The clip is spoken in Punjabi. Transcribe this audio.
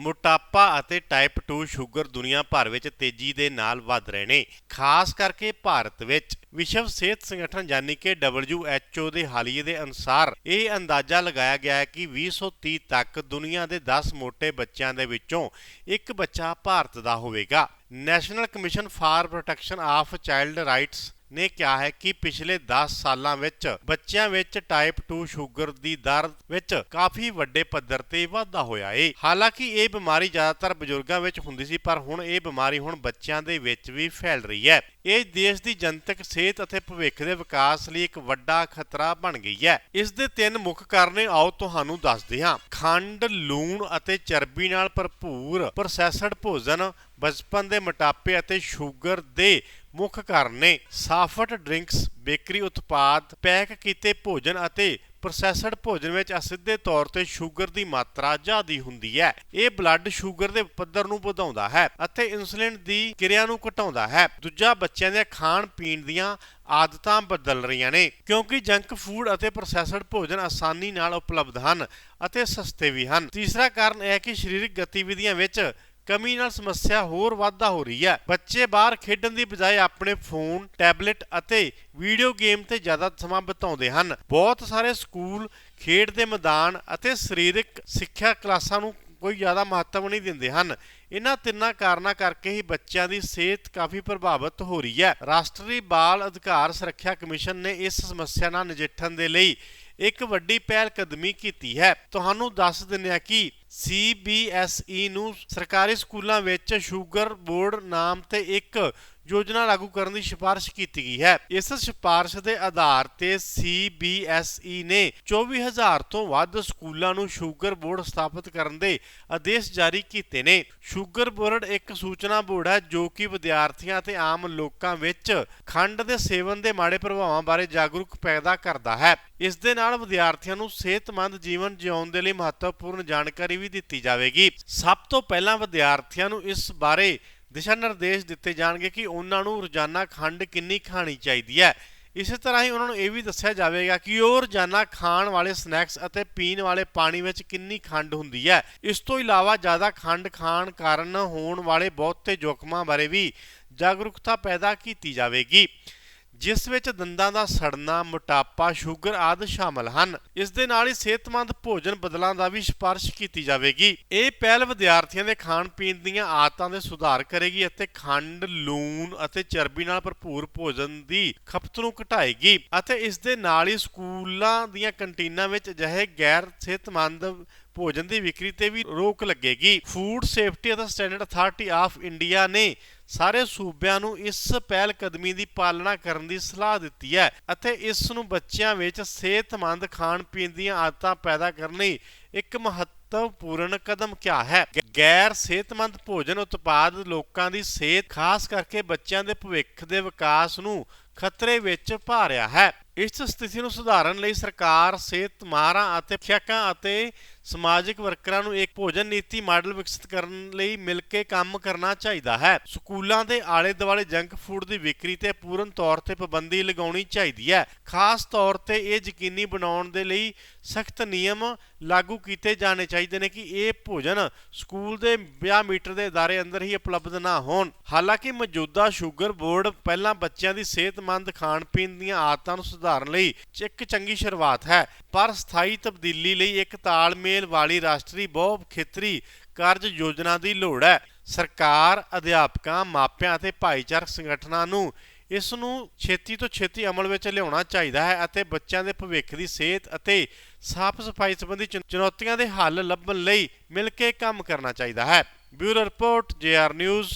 ਮੋਟਾਪਾ ਅਤੇ ਟਾਈਪ 2 ਸ਼ੂਗਰ ਦੁਨੀਆ ਭਰ ਵਿੱਚ ਤੇਜ਼ੀ ਦੇ ਨਾਲ ਵੱਧ ਰਹੇ ਨੇ। ਖਾਸ ਕਰਕੇ ਭਾਰਤ ਵਿੱਚ ਵਿਸ਼ਵ ਸਿਹਤ ਸੰਗਠਨ ਯਾਨੀ ਕਿ WHO ਦੇ ਹਾਲੀਏ ਦੇ ਅਨੁਸਾਰ ਇਹ ਅੰਦਾਜ਼ਾ ਲਗਾਇਆ ਗਿਆ ਹੈ ਕਿ 2030 ਤੱਕ ਦੁਨੀਆ ਦੇ 10 ਮੋਟੇ ਬੱਚਿਆਂ ਦੇ ਵਿੱਚੋਂ ਇੱਕ ਬੱਚਾ ਭਾਰਤ ਦਾ ਹੋਵੇਗਾ। National commission for protection of child rights ਨੇ ਕਿਹਾ ਹੈ ਕਿ ਪਿਛਲੇ 10 ਸਾਲਾਂ ਵਿੱਚ ਬੱਚਿਆਂ ਵਿੱਚ ਟਾਈਪ 2 ਸ਼ੂਗਰ ਦੀ ਦਰ ਵਿੱਚ ਕਾਫੀ ਵੱਡੇ ਪੱਧਰ ਤੇ ਵਾਧਾ ਹੋਇਆ ਏ। ਹਾਲਾਂਕਿ ਇਹ ਬਿਮਾਰੀ ਜ਼ਿਆਦਾਤਰ ਬਜ਼ੁਰਗਾਂ ਵਿੱਚ ਹੁੰਦੀ ਸੀ, ਪਰ ਹੁਣ ਇਹ ਬਿਮਾਰੀ ਹੁਣ ਬੱਚਿਆਂ ਦੇ ਵਿੱਚ ਵੀ ਫੈਲ ਰਹੀ ਹੈ। ਇਹ ਦੇਸ਼ ਦੀ ਜਨਤਕ ਸਿਹਤ ਅਤੇ ਭਵਿੱਖ ਦੇ ਵਿਕਾਸ ਲਈ ਇੱਕ ਵੱਡਾ ਖਤਰਾ ਬਣ ਗਈ ਹੈ। ਇਸ ਦੇ ਤਿੰਨ ਮੁੱਖ ਕਾਰਨ ਆਓ ਤੁਹਾਨੂੰ ਦੱਸਦੇ ਹਾਂ। ਖੰਡ, ਲੂਣ ਅਤੇ ਚਰਬੀ ਨਾਲ ਭਰਪੂਰ ਪ੍ਰੋਸੈਸਡ ਭੋਜਨ ਬਚਪਨ ਦੇ ਮੋਟਾਪੇ ਅਤੇ ਸ਼ੂਗਰ ਦੇ ਮੁੱਖ ਕਾਰਨ ਨੇ ਸਾਫਟ ਡਰਿੰਕਸ, ਬੇਕਰੀ ਉਤਪਾਦ, ਪੈਕ ਕੀਤੇ ਭੋਜਨ ਅਤੇ ਪ੍ਰੋਸੈਸਡ ਭੋਜਨ ਵਿੱਚ ਅਸਿੱਧੇ ਤੌਰ ਤੇ ਸ਼ੂਗਰ ਦੀ ਮਾਤਰਾ ਜ਼ਿਆਦੀ ਹੁੰਦੀ ਹੈ। ਇਹ ਬਲੱਡ ਸ਼ੂਗਰ ਦੇ ਪੱਧਰ ਨੂੰ ਵਧਾਉਂਦਾ ਹੈ ਅਤੇ ਇਨਸੂਲਿਨ ਦੀ ਕਿਰਿਆ ਨੂੰ ਘਟਾਉਂਦਾ ਹੈ। ਦੂਜਾ, ਬੱਚਿਆਂ ਦੇ ਖਾਣ ਪੀਣ ਦੀਆਂ ਆਦਤਾਂ ਬਦਲ ਰਹੀਆਂ ਨੇ ਕਿਉਂਕਿ ਜੰਕ ਫੂਡ ਅਤੇ ਪ੍ਰੋਸੈਸਡ ਭੋਜਨ ਆਸਾਨੀ ਨਾਲ ਉਪਲਬਧ ਹਨ ਅਤੇ ਸਸਤੇ ਵੀ ਹਨ। ਤੀਸਰਾ ਕਾਰਨ ਇਹ ਹੈ ਕਿ ਸਰੀਰਕ ਗਤੀਵਿਧੀਆਂ ਵਿੱਚ ਕਮੀ ਨਾਲ ਸਮੱਸਿਆ ਹੋਰ ਵਾਧਾ ਹੋ ਰਹੀ ਹੈ। ਬੱਚੇ ਬਾਹਰ ਖੇਡਣ ਦੀ ਬਜਾਏ ਆਪਣੇ ਫੋਨ, ਟੈਬਲੇਟ ਅਤੇ ਵੀਡੀਓ ਗੇਮ ਤੇ ਜ਼ਿਆਦਾ ਸਮਾਂ ਬਿਤਾਉਂਦੇ ਹਨ। ਬਹੁਤ ਸਾਰੇ ਸਕੂਲ ਖੇਡ ਦੇ ਮੈਦਾਨ ਅਤੇ ਸਰੀਰਕ ਸਿੱਖਿਆ ਕਲਾਸਾਂ ਨੂੰ ਕੋਈ ਜ਼ਿਆਦਾ ਮਹੱਤਵ ਨਹੀਂ ਦਿੰਦੇ ਹਨ। ਇਹਨਾਂ ਤਿੰਨਾਂ ਕਾਰਨਾਂ ਕਰਕੇ ਹੀ ਬੱਚਿਆਂ ਦੀ ਸਿਹਤ ਕਾਫੀ ਪ੍ਰਭਾਵਿਤ ਹੋ ਰਹੀ ਹੈ। ਰਾਸ਼ਟਰੀ ਬਾਲ ਅਧਿਕਾਰ ਸੁਰੱਖਿਆ ਕਮਿਸ਼ਨ ਨੇ ਇਸ ਸਮੱਸਿਆ ਨਾਲ ਨਜਿੱਠਣ ਦੇ ਲਈ ਇੱਕ ਵੱਡੀ ਪਹਿਲ ਕਦਮੀ ਕੀਤੀ ਹੈ। ਤੁਹਾਨੂੰ ਦੱਸ ਦਿੰਦੇ ਹਾਂ ਕਿ CBSE ਨੂੰ ਸਰਕਾਰੀ ਸਕੂਲਾਂ ਵਿੱਚ ਸ਼ੂਗਰ ਬੋਰਡ ਨਾਮ ਤੇ ਇੱਕ ਯੋਜਨਾ ਲਾਗੂ ਕਰਨ ਦੀ ਸਿਫਾਰਿਸ਼ ਕੀਤੀ ਗਈ ਹੈ। ਇਸ ਸਿਫਾਰਿਸ਼ ਦੇ ਆਧਾਰ ਤੇ CBSE ਨੇ 24000 ਤੋਂ ਵੱਧ ਸਕੂਲਾਂ ਨੂੰ ਸ਼ੂਗਰ ਬੋਰਡ ਸਥਾਪਿਤ ਕਰਨ ਦੇ ਆਦੇਸ਼ ਜਾਰੀ ਕੀਤੇ ਨੇ। ਸ਼ੂਗਰ ਬੋਰਡ ਇੱਕ ਸੂਚਨਾ ਬੋਰਡ ਹੈ ਜੋ ਕਿ ਵਿਦਿਆਰਥੀਆਂ ਅਤੇ ਆਮ ਲੋਕਾਂ ਵਿੱਚ ਖੰਡ ਦੇ ਸੇਵਨ ਦੇ ਮਾੜੇ ਪ੍ਰਭਾਵਾਂ ਬਾਰੇ ਜਾਗਰੂਕ ਪੈਦਾ ਕਰਦਾ ਹੈ। ਇਸ ਦੇ ਨਾਲ ਵਿਦਿਆਰਥੀਆਂ ਨੂੰ ਸਿਹਤਮੰਦ ਜੀਵਨ ਜਿਉਣ ਦੇ ਲਈ ਮਹੱਤਵਪੂਰਨ ਜਾਣਕਾਰੀ ਵੀ ਦਿੱਤੀ ਜਾਵੇਗੀ। ਸਭ ਤੋਂ ਪਹਿਲਾਂ ਵਿਦਿਆਰਥੀਆਂ ਨੂੰ ਇਸ ਬਾਰੇ ਦਿਸ਼ਾ ਨਿਰਦੇਸ਼ ਦਿੱਤੇ ਜਾਣਗੇ ਕਿ ਉਹਨਾਂ ਨੂੰ ਰੋਜ਼ਾਨਾ ਖੰਡ ਕਿੰਨੀ ਖਾਣੀ ਚਾਹੀਦੀ ਹੈ। ਇਸੇ ਤਰ੍ਹਾਂ ਹੀ ਉਹਨਾਂ ਨੂੰ ਇਹ ਵੀ ਦੱਸਿਆ ਜਾਵੇਗਾ ਕਿ ਉਹ ਰੋਜ਼ਾਨਾ ਖਾਣ ਵਾਲੇ ਸਨੈਕਸ ਅਤੇ ਪੀਣ ਵਾਲੇ ਪਾਣੀ ਵਿੱਚ ਕਿੰਨੀ ਖੰਡ ਹੁੰਦੀ ਹੈ। ਇਸ ਤੋਂ ਇਲਾਵਾ ਜ਼ਿਆਦਾ ਖੰਡ ਖਾਣ ਕਾਰਨ ਹੋਣ ਵਾਲੇ ਬਹੁਤੇ ਜੋਖਮਾਂ ਬਾਰੇ ਵੀ ਜਾਗਰੂਕਤਾ ਪੈਦਾ ਕੀਤੀ ਜਾਵੇਗੀ। ਜਿਸ ਵਿੱਚ ਦੰਦਾਂ ਦਾ ਸੜਨਾ, ਮੋਟਾਪਾ, ਸ਼ੂਗਰ ਆਦਿ ਸ਼ਾਮਲ ਹਨ। ਇਸ ਦੇ ਨਾਲ ਹੀ ਸਿਹਤਮੰਦ ਭੋਜਨ ਬਦਲਾਂ ਦਾ ਵੀ ਸਿਫਾਰਿਸ਼ ਕੀਤੀ ਜਾਵੇਗੀ। ਇਹ ਪਹਿਲ ਵਿਦਿਆਰਥੀਆਂ ਦੇ ਖਾਣ ਪੀਣ ਦੀਆਂ ਆਦਤਾਂ ਦੇ ਸੁਧਾਰ ਕਰੇਗੀ ਅਤੇ ਖੰਡ, ਲੂਣ ਅਤੇ ਚਰਬੀ ਨਾਲ ਭਰਪੂਰ ਭੋਜਨ ਦੀ ਖਪਤ ਨੂੰ ਘਟਾਏਗੀ ਅਤੇ ਇਸ ਦੇ ਨਾਲ ਹੀ ਸਕੂਲਾਂ ਦੀਆਂ ਕੰਟੀਨਾਂ ਵਿੱਚ ਅਜਿਹੇ ਗੈਰ ਸਿਹਤਮੰਦ ਭੋਜਨ ਦੀ ਵਿਕਰੀ ਤੇ ਵੀ ਰੋਕ ਲੱਗੇਗੀ। ਫੂਡ ਸੇਫਟੀ ਅਤੇ ਸਟੈਂਡਰਡ ਅਥਾਰਟੀ ਆਫ ਇੰਡੀਆ ਨੇ ਸਾਰੇ ਸੂਬਿਆਂ ਨੂੰ ਇਸ ਪਹਿਲ ਕਦਮੀ ਦੀ ਪਾਲਣਾ ਕਰਨ ਦੀ ਸਲਾਹ ਦਿੱਤੀ ਹੈ ਅਤੇ ਇਸ ਨੂੰ ਬੱਚਿਆਂ ਵਿੱਚ ਸਿਹਤਮੰਦ ਖਾਣ ਪੀਣ ਦੀਆਂ ਆਦਤਾਂ ਪੈਦਾ ਕਰਨ ਲਈ ਇੱਕ ਮਹੱਤਵਪੂਰਨ ਕਦਮ ਕਿਹਾ ਹੈ। ਗੈਰ ਸਿਹਤਮੰਦ ਭੋਜਨ ਉਤਪਾਦ ਲੋਕਾਂ ਦੀ ਸਿਹਤ, ਖਾਸ ਕਰਕੇ ਬੱਚਿਆਂ ਦੇ ਭਵਿੱਖ ਦੇ ਵਿਕਾਸ ਨੂੰ ਖਤਰੇ ਵਿੱਚ ਪਾ ਰਿਹਾ ਹੈ। ਇਸ ਸਥਿਤੀ ਨੂੰ ਸੁਧਾਰਨ ਲਈ ਸਰਕਾਰ, ਸਿਹਤ ਮਾਹਰਾਂ ਅਤੇ ਸਿੱਖਿਅਕਾਂ ਅਤੇ ਸਮਾਜਿਕ ਵਰਕਰਾਂ ਨੂੰ ਇੱਕ ਭੋਜਨ ਨੀਤੀ ਮਾਡਲ ਵਿਕਸਿਤ ਕਰਨ ਲਈ ਮਿਲ ਕੇ ਕੰਮ ਕਰਨਾ ਚਾਹੀਦਾ ਹੈ। ਸਕੂਲਾਂ ਦੇ ਆਲੇ ਦੁਆਲੇ ਜੰਕ ਫੂਡ ਦੀ ਵਿਕਰੀ ਤੇ ਪੂਰਨ ਤੌਰ ਤੇ ਪਾਬੰਦੀ ਲਗਾਉਣੀ ਚਾਹੀਦੀ ਹੈ। ਖਾਸ ਤੌਰ ਤੇ ਇਹ ਯਕੀਨੀ ਬਣਾਉਣ ਦੇ ਲਈ ਸਖਤ ਨਿਯਮ ਲਾਗੂ ਕੀਤੇ ਜਾਣੇ ਚਾਹੀਦੇ ਨੇ ਕਿ ਇਹ ਭੋਜਨ ਸਕੂਲ ਦੇ 50 ਮੀਟਰ ਦੇ ਦਾਇਰੇ ਅੰਦਰ ਹੀ ਉਪਲਬਧ ਨਾ ਹੋਣ। ਹਾਲਾਂਕਿ ਮੌਜੂਦਾ ਸ਼ੂਗਰ ਬੋਰਡ ਪਹਿਲਾਂ ਬੱਚਿਆਂ ਦੀ ਸਿਹਤਮੰਦ ਖਾਣ ਪੀਣ ਦੀਆਂ ਆਦਤਾਂ ਨੂੰ ਸੁਧਾਰਨ ਲਈ ਇੱਕ ਚੰਗੀ ਸ਼ੁਰੂਆਤ ਹੈ। ਪਰ ਸਥਾਈ ਤਬਦੀਲੀ ਲਈ ਇੱਕ ਤਾਲਮੇਲ ਵਾਲੀ ਰਾਸ਼ਟਰੀ ਬਹੁ, ਖੇਤਰੀ ਕਾਰਜ ਯੋਜਨਾ ਦੀ ਲੋੜ ਹੈ। ਸਰਕਾਰ, ਅਧਿਆਪਕਾਂ, ਮਾਪਿਆਂ ਅਤੇ ਭਾਈਚਾਰਕ ਸੰਗਠਨਾਂ ਨੂੰ ਇਸ ਨੂੰ ਛੇਤੀ ਤੋਂ ਛੇਤੀ ਅਮਲ ਵਿੱਚ ਲਿਆਉਣਾ ਚਾਹੀਦਾ ਹੈ ਅਤੇ ਬੱਚਿਆਂ ਦੇ ਭਵਿੱਖ ਦੀ ਸਿਹਤ ਅਤੇ ਸਾਫ਼ ਸਫ਼ਾਈ ਸੰਬੰਧੀ ਚੁਣੌਤੀਆਂ ਦੇ ਹੱਲ ਲੱਭਣ ਲਈ ਮਿਲ ਕੇ ਕੰਮ ਕਰਨਾ ਚਾਹੀਦਾ ਹੈ। Bureau report, JR news.